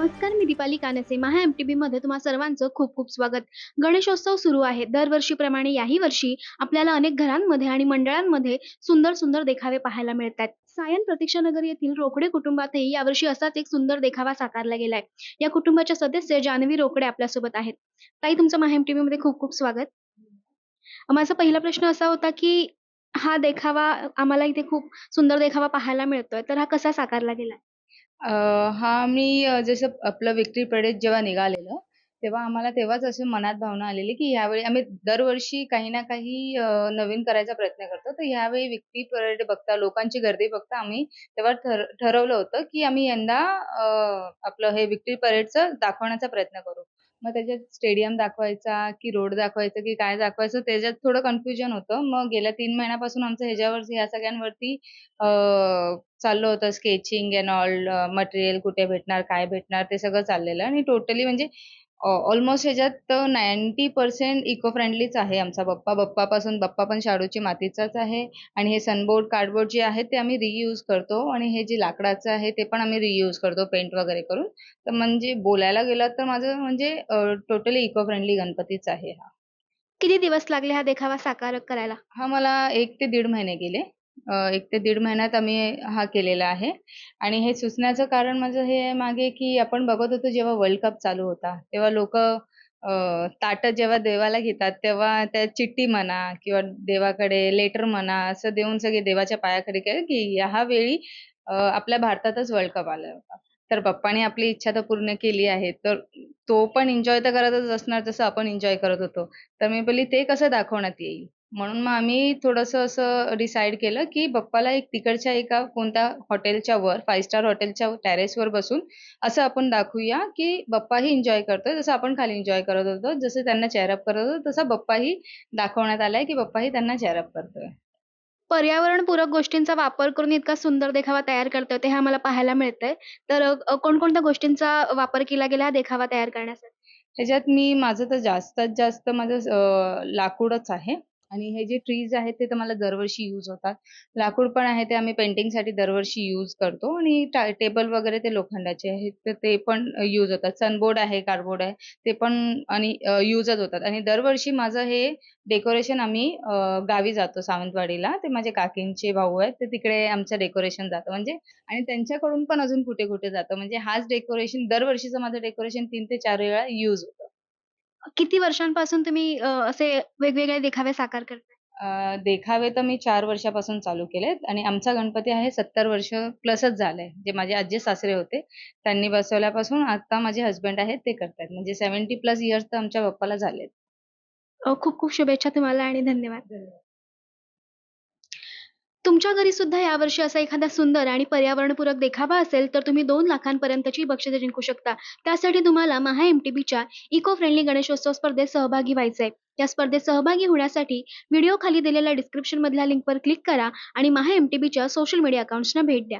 नमस्कार मी Deepali Kanse. Maha M T मध्ये तुम्हा सर्वांचं खूप खूप स्वागत. गणेशोत्सव सुरू आहे. दरवर्षीप्रमाणे याही वर्षी आपल्याला अनेक घरांमध्ये आणि मंडळांमध्ये सुंदर सुंदर देखावे पाहायला मिळतात सायन प्रतीक्षानगर येथील रोकडे कुटुंबातही यावर्षी असाच एक सुंदर देखावा साकारला गेलाय. या कुटुंबाच्या सदस्य जानवी रोकडे आपल्यासोबत आहेत. ताई तुमचं महा एममध्ये खूप खूप स्वागत. माझा पहिला प्रश्न असा होता की हा देखावा आम्हाला इथे खूप सुंदर देखावा पाहायला मिळतोय. तर हा कसा साकारला गेलाय? अ, हा मी अ, जसं आपलं विक्ट्री परेड जेव्हा निघालेलं तेव्हा आम्हाला तेव्हाच अशी मनात भावना आलेली की यावेळी आम्ही दरवर्षी काही ना काही अ, नवीन करायचा प्रयत्न करतो. तर यावेळी विक्ट्री परेड बघता लोकांची गर्दी बघता आम्ही तेव्हा ठर ठरवलं होतं की आम्ही यंदा अ, आपलं हे विक्ट्री परेडचं दाखवण्याचा प्रयत्न करू. मग त्याच्यात स्टेडियम दाखवायचा की रोड दाखवायचा की काय दाखवायचं त्याच्यात थोडं कन्फ्युजन होतं. मग गेल्या तीन महिन्यापासून आमचं ह्याच्यावर ह्या सगळ्यांवरती अ, चाललं होतं. स्केचिंग अँड ऑल मटेरियल कुठे भेटणार, काय भेटणार ते सगळं चाललेलं. आणि टोटली म्हणजे ऑलमोस्ट ह्याच्यात 90% इको फ्रेंडलीच आहे आमचा बप्पा. बप्पापासून बप्पा पण शाडूची मातीचाच आहे आणि हे सनबोर्ड, कार्डबोर्ड जे आहेत ते आम्ही रियूज करतो आणि हे जे लाकडाचं आहे ते पण आम्ही रियूज करतो पेंट वगैरे करून. तर म्हणजे बोलायला गेलं तर माझं म्हणजे टोटली इको फ्रेंडली गणपतीच आहे हा. किती दिवस लागले हा देखावा साकार करायला हा मला 1 ते दीड महिने गेले. एक ते दीड महिन्यात आम्ही हा केलेला आहे आणि हे सुचण्याचं कारण माझं हे मागे, की आपण बघत होतो जेव्हा वर्ल्ड कप चालू होता, तेव्हा लोक ताट जेव्हा देवाला घेतात, तेव्हा त्या चिठ्ठी म्हणा किंवा देवाकडे लेटर म्हणा, असं देऊन सगळे देवाच्या पायाकडे केलं, की ह्या वेळी आपल्या भारतातच वर्ल्ड कप आला होता. तर पप्पाने आपली इच्छा तर पूर्ण केली आहे, तर तो पण एन्जॉय तर करतच असणार जसं आपण एन्जॉय करत होतो. तर मी बोलली ते कसं दाखवण्यात येईल? म्हणून मग आम्ही थोडंसं असं डिसाईड केलं, की बाप्पाला एक तिकडच्या एका कोणत्या हॉटेलच्या वर 5 स्टार हॉटेलच्या टेरेसवर बसून असं आपण दाखवूया, की बाप्पाही एन्जॉय करतोय, जसं आपण खाली एन्जॉय करत होतो. जसं त्यांना चेअर अप करत होतो, तसा बाप्पाही दाखवण्यात आलाय, की बाप्पाही त्यांना चेअर अप करतोय. पर्यावरणपूरक गोष्टींचा वापर करून इतका सुंदर देखावा तयार करतोय ते हे आम्हाला पाहायला मिळतंय. तर कोणकोणत्या गोष्टींचा वापर केला गेला हा देखावा तयार करण्यासाठी? ह्याच्यात मी माझं तर जास्तीत जास्त माझं लाकूडच आहे आणि हे जे ट्रीज आहेत ते तर मला दरवर्षी यूज होतात. लाकूड पण आहे ते आम्ही पेंटिंगसाठी दरवर्षी यूज करतो आणि टेबल वगैरे ते लोखंडाचे आहेत, तर ते पण यूज होतात. सनबोर्ड आहे, कार्डबोर्ड आहे, ते पण आणि यूजच होतात आणि दरवर्षी माझं हे डेकोरेशन आम्ही गावी जातो सावंतवाडीला. ते माझे काकींचे भाऊ आहेत, ते तिकडे आमचं डेकोरेशन जातं म्हणजे आणि त्यांच्याकडून पण अजून कुठे-कुठे जातं. म्हणजे हाच डेकोरेशन दरवर्षीचं माझं डेकोरेशन तीन ते चार वेळा यूज होतं. किती वर्षांपासून तुम्ही अ, असे वेगवेगळे देखावे साकार करताय? अ, देखावे तर मी 4 वर्षापासून चालू केलेत आणि आमचा गणपती आहे 70 वर्ष प्लसच झालंय. जे माझे आज्जे-सासरे होते, त्यांनी बसवल्यापासून आता माझे हसबंड आहेत ते करतायत. म्हणजे 70 प्लस इयर्स तर आमच्या बाप्पाला झालेत. अ, खूप खूप शुभेच्छा तुम्हाला आणि धन्यवाद. तुमच्या घरी सुद्धा यावर्षी असा एखादा सुंदर आणि पर्यावरणपूरक देखावा असेल तर तुम्ही दोन लाखांपर्यंतची बक्षिसे जिंकू शकता. त्यासाठी तुम्हाला महा एम-टी-बीच्या इको फ्रेंडली गणेशोत्सव स्पर्धेत सहभागी व्हायचंय. या स्पर्धेत सहभागी होण्यासाठी व्हिडिओ खाली दिलेल्या डिस्क्रिप्शनमधल्या लिंकवर क्लिक करा आणि महा एम-टी-बीच्या सोशल मीडिया अकाउंट्सना भेट द्या.